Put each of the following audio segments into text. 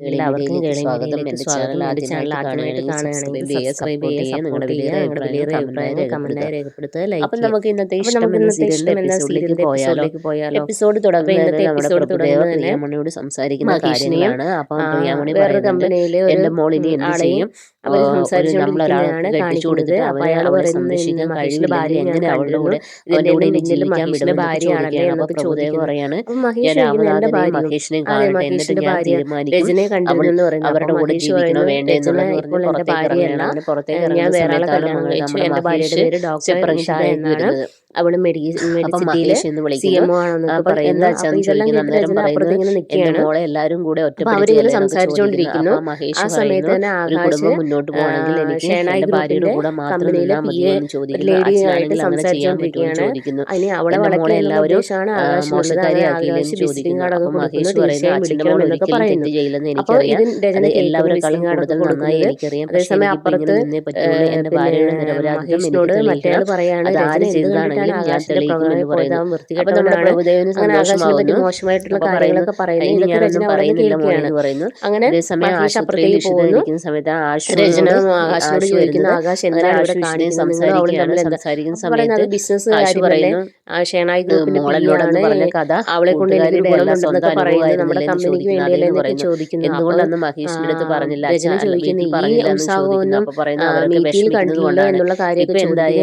എല്ലാവർക്കും സ്വാഗതം സബ്സ്ക്രൈബ് ചെയ്യുക ലൈക്ക് നമുക്ക് ഇന്നത്തെ ഇഷ്ടം എന്ന പോയാലോ? എപ്പിസോഡ് സംസാരിക്കുന്ന കാര്യങ്ങളാണ് അപ്പം വേറെ കമ്പനിയിൽ എന്റെ മോളിനെ എന്ത് ചെയ്യും? നമ്മളൊരാളാണ് കാണിച്ചു കൊടുത്ത് അപ്പൊ അയാൾ സംരക്ഷിക്കാൻ കഴിയില്ല ഭാര്യ എങ്ങനെ അവളുടെ കൂടെ അവന്റെ കൂടെ ജീവിക്കാൻ വിടുന്ന ഭാര്യയാണല്ലേ എന്നൊക്കെ ചോദ്യം പറയാണ് ഞാൻ കാണട്ടെ എന്നിട്ട് തീരുമാനിക്കും പറയുന്നത്. അവരുടെ കൂടെ ജീവിക്കണോ വേണ്ടെന്നുള്ള ഇപ്പോൾ എന്റെ ഭാര്യയല്ല. ഞാൻ വേറെ കല്യാണം കഴിച്ചു. ഭാര്യയുടെ പേര് ഡോക്ടർ പ്രശാ എന്നാണ്. അവൾ മോളെ എല്ലാരും കൂടെ ഒറ്റ സംസാരിച്ചുകൊണ്ടിരിക്കുന്നു. ആ മുന്നോട്ട് പോകണമെങ്കിൽ എനിക്ക് കൂടെ ചോദിക്കുന്നു. എല്ലാവരും മഹേഷ് പറയുന്നത് നന്നായി എനിക്കറിയാം. പക്ഷെ എനിക്കിപ്പോ ഇങ്ങനെ നിന്നേ പറ്റുള്ളൂ. ആരും പറയുന്നില്ല പറയുന്നു. സമയത്ത് ബിസിനസ് പറയുന്നു ഗ്രൂപ്പിന്റെ പറഞ്ഞ കഥ കൊണ്ട് നമ്മുടെ കമ്പനിക്ക് ചോദിക്കുന്നു. എന്തുകൊണ്ടാണ് മഹേഷിന്റെ അടുത്ത് പറഞ്ഞില്ല എന്നുള്ള കാര്യമൊക്കെ എന്തായി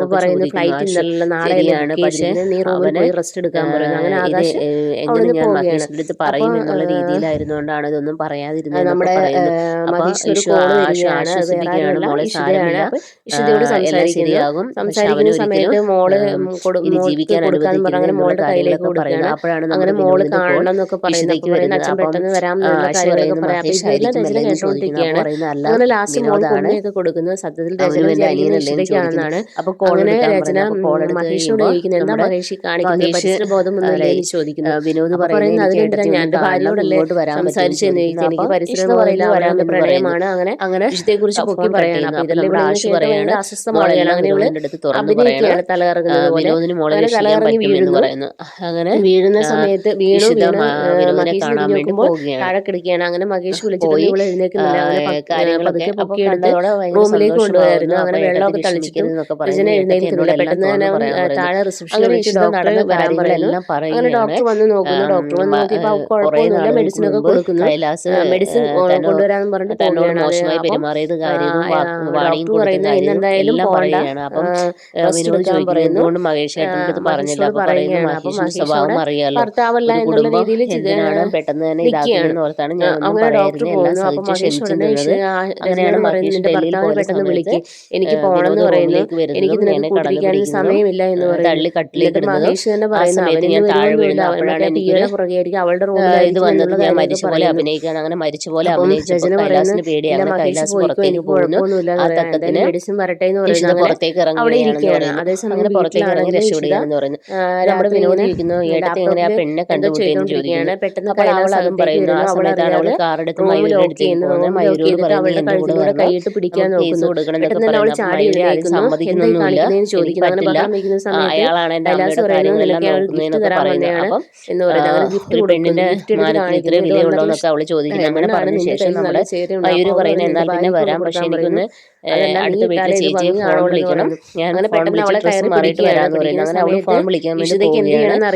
അപ്പൊ പറയുന്നു ഫ്ലൈറ്റ് ഇന്നലെ നാളെയാണ് പക്ഷേ നീ റെസ്റ്റ് എടുക്കാൻ പറയുന്നു അങ്ങനെ ആകാശ് എങ്ങനെ ഞാൻ മഹേഷിന്റെ പറയും എന്നുള്ള രീതിയിലായിരുന്നുകൊണ്ടാണ് ഇതൊന്നും പറയാതിരുന്നത് നമ്മുടെ സംസാരിക്കുന്ന. സമയത്ത് മോൾ ജീവിക്കാൻ അനുവദിക്കാൻ മോളുടെ കയ്യിലേക്ക് കൊടുക്കുകയാണ്. അപ്പോഴാണ് അങ്ങനെ മോൾ കാണണം എന്നൊക്കെ പറയുന്നത്. അച്ഛൻ പെട്ടെന്ന് വരാം അങ്ങനെ ലാസ്റ്റ് മോൾ കൊടുക്കുന്നത് സത്യത്തിൽ അപ്പൊ അങ്ങനെ രചന മഹേഷിനോട് ചോദിക്കുന്നത് എന്താ മഹേഷി കാണിക്കുന്നത്? ചോദിക്കുന്നു. വിനോദ് പറയുന്നത് ഞാൻ എനിക്ക് പരിസരം പ്രണയമാണ് അങ്ങനെ അങ്ങനെ വിഷയത്തെക്കുറിച്ച് പൊക്കി പറയാണ്. അസ്വസ്ഥമാണ് അങ്ങനെ തലകറങ്ങി വീഴുന്നു. പറയുന്നു. അങ്ങനെ വീഴുന്ന സമയത്ത് വീണു കാണാൻ വേണ്ടി താഴെക്കിടക്കുകയാണ് അങ്ങനെ മഹേഷ് വിളിച്ചിട്ട് പൊക്കിയെടുത്ത് റൂമിലേക്ക് കൊണ്ടുപോയായിരുന്നു. അങ്ങനെ വെള്ളമൊക്കെ തളിച്ചിട്ട് രചന പെട്ടെന്ന് എഴുന്നേൽക്കുന്നില്ല പെട്ടെന്ന് തന്നെ താഴെ റിസപ്ഷൻ അങ്ങനെ ഡോക്ടർ വന്ന് നോക്കുന്നു ഡോക്ടർ വന്ന് നോക്കിയപ്പോൾ മെഡിസിൻ ഒക്കെ കൊടുക്കുന്നു. മെഡിസിൻ കൊണ്ടുവരാന്ന് പറഞ്ഞിട്ട് തന്നോട് മോശമായി പെരുമാറിയത് പറയുന്നത് പറഞ്ഞില്ല? സ്വഭാവം ഭർത്താവല്ല എന്നുള്ള രീതിയിൽ പെട്ടെന്ന് തന്നെ ഞാൻ അങ്ങനെ ഡോക്ടർ പോകുന്നു. അപ്പം മഹേഷ് അങ്ങനെയാണ് മഹേഷ് പെട്ടെന്ന് വിളിക്കുക എനിക്ക് പോകണം എന്ന് പറയുന്നു എനിക്ക് ഇതിനൊക്കെ കൂട്ടിരിക്കാനും സമയമില്ല എന്ന് പറയുന്നത്. മഹേഷ് തന്നെ പറയുന്ന അവന്റെ അവളുടെ അങ്ങനെ പുറത്തേക്ക് മെഡിസിൻ വരട്ടെ എന്ന് പറയുന്നത് പുറത്തേക്ക് ഇറങ്ങുകയാണ് അതേസമയം പുറത്തേക്ക് ഇറങ്ങി രക്ഷപ്പെടുകയാണെന്ന് പറയുന്നു. നമ്മുടെ വിനോദം ഇരിക്കുന്നു. ഇടത്ത് പെണ്ണെ കണ്ടുപിടിക്കുകയെന്ന് പെട്ടെന്ന് അവൾ അതും പറയുന്നു. ആ സമയത്താണ് കാറെടുത്ത് മയൂരിനടുത്ത് പോകുന്നത് മയൂരോട് കൈയിട്ട് പിടിക്കാൻ കൊടുക്കണം എന്നൊക്കെ പറയുന്നത് സമ്മതിക്കുന്നു കാണിക്കുന്നതെന്ന് ചോദിക്കുന്നു സമയത്ത് ഗിഫ്റ്റ് ചോദിക്കുന്നു. ശേഷം പിന്നെ വരാം. അടുത്ത വിളിക്കണം. ഞാൻ പെട്ടെന്ന് അവളെ കയറി വരാന്ന് പറയുന്നു. അങ്ങനെ ഫോൺ വിളിക്കാൻ വേണ്ടി എന്ത്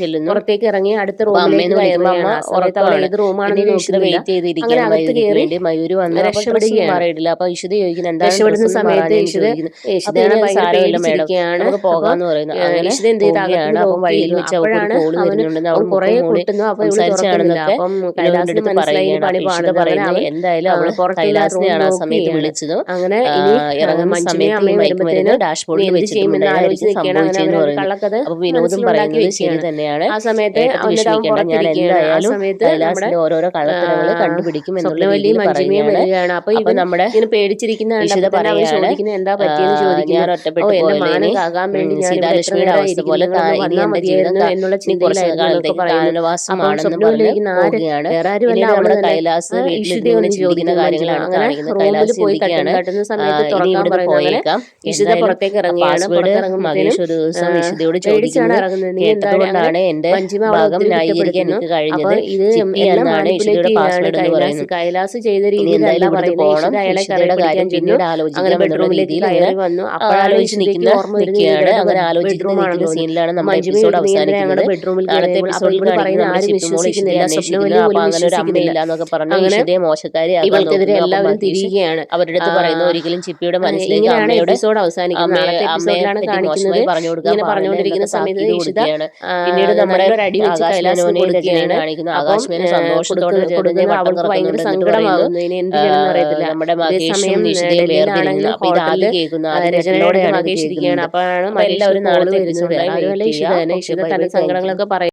ചെല്ലുന്നു. പുറത്തേക്ക് ഇറങ്ങി അടുത്ത റൂമിലേക്ക് വെയിറ്റ് ചെയ്തിരിക്കാൻ മയൂര് വന്ന് രക്ഷപ്പെടുകയാണ് അപ്പൊ ഇഷിത ചോദിക്കുന്നത് എന്താ സമയത്ത് പറയുന്നത് എന്ത് വഴിയിൽ വെച്ച് പണി എന്തായാലും ആ സമയത്ത് വിളിച്ചത്. അങ്ങനെ ഇറങ്ങുന്ന സമയത്ത് ഡാഷ്ബോർഡിൽ വെച്ചിട്ടുണ്ട് വിനോദം പറയുന്നത് തന്നെയാണ്. ആ സമയത്ത് ഞാൻ എന്തായാലും ഓരോരോ കള്ളത്തരങ്ങൾ കണ്ടുപിടിക്കും എന്നുള്ള രീതിയിൽ പറയുകയാണ്. അപ്പൊ നമ്മുടെ പേടിച്ചിരിക്കുന്ന ചോദിക്കുന്നത് എന്താ പറ്റിയെന്ന് ആ, ചോദിക്കുന്നു. ഞാൻ ഓ ഒറ്റപ്പെട്ടു എന്റെ മാനം പോയതിന് കാകാൻ വേണ്ടി സീതാലക്ഷ്മിയുടെ അവസ്ഥ പോലെ ഇനി എന്റെ ജീവിതം എന്നുള്ള കൈലാസ് വീട്ടിൽ ചോദിക്കുന്നു കാര്യങ്ങളാണ് കാണിക്കുന്നത് കൈലാസ് ചിന്തിക്കുകയാണ് ഇനി പോയേക്കാം. ഇഷിത പുറത്തേക്ക് ഇറങ്ങിയാണ് മകേഷ് ഒരു ദിവസം ഇഷിതയോട് ചോദിക്കുന്നത് കേട്ടതുകൊണ്ടാണ് എന്റെ ഭാഗം ന്യായീകരിക്കാൻ എനിക്ക് കഴിഞ്ഞത്. ചിപ്പി എന്നാണ് ഇഷിതയുടെ പാസ്വേഡ് എന്ന് കൈലാസ്. പറയുന്നത്. കൈലാസ് ചെയ്ത രീതിയിൽ പോകണം. ഇഷിതയുടെ കാര്യം പിന്നീട് എന്നുള്ള രീതിയിൽ അങ്ങനെ ആലോചിച്ച് നിൽക്കുന്ന നിൽക്കുകയാണ്. അങ്ങനെ തോന്നുന്നു സീനിലാണ് നമ്മുടെ എപ്പിസോഡ് അവസാനിക്കുന്നത് അടുത്ത എപ്പിസോഡിൽ ഇവൾ പറയുന്ന കാണിക്കുന്നത് നമ്മുടെ ആരും ചിപ്പിമോൾ ഇഷിതയെ വിശ്വസിക്കുന്നില്ല അന്വേഷിക്കുന്നു സ്വപ്നവല്ലി അപ്പൊ അങ്ങനെ ഒരു അമ്മയില്ല എന്നൊക്കെ പറഞ്ഞ് ഇഷിതയെ ഇവൾക്കെതിരെ എല്ലാവരും തിരിയുകയാണ്. അവരുടെ അടുത്ത് പറയുന്ന ഒരിക്കലും ചിപ്പിയുടെ മനസ്സിലേക്ക് അമ്മയുടെ എപ്പിസോഡ് അവസാനിക്കുന്നത്. അമ്മയെ നാളത്തെ അമ്മയെ കാണിക്കുന്നത്. പറഞ്ഞു കൊടുക്കാൻ പറഞ്ഞുകൊണ്ടിരിക്കുന്ന സമയത്ത് കൊടുക്കുകയാണ്. പിന്നീട് നമ്മുടെ നല്ലൊരു അടി വെച്ച് ആകാശ് കൈലാസിന് മേനോനെയും രചനയും കൊടുക്കുകയാണ്. കാണിക്കുന്നു അപ്പം സന്തോഷത്തോടെ കൊടുക്കുന്ന അവൾക്ക് ഭയങ്കര സങ്കടമാകുന്നു. നമ്മുടെ മകേഷും നിഷിതയും വേർതിരിഞ്ഞു ഇത് ആദ്യം ഇരിക്കുകയാണ്. അപ്പോഴാണ് അപ്പൊ എല്ലാവരും നാളെ ഇഷിത തന്നെ ഇഷിത തന്റെ സങ്കടങ്ങളൊക്കെ പറയും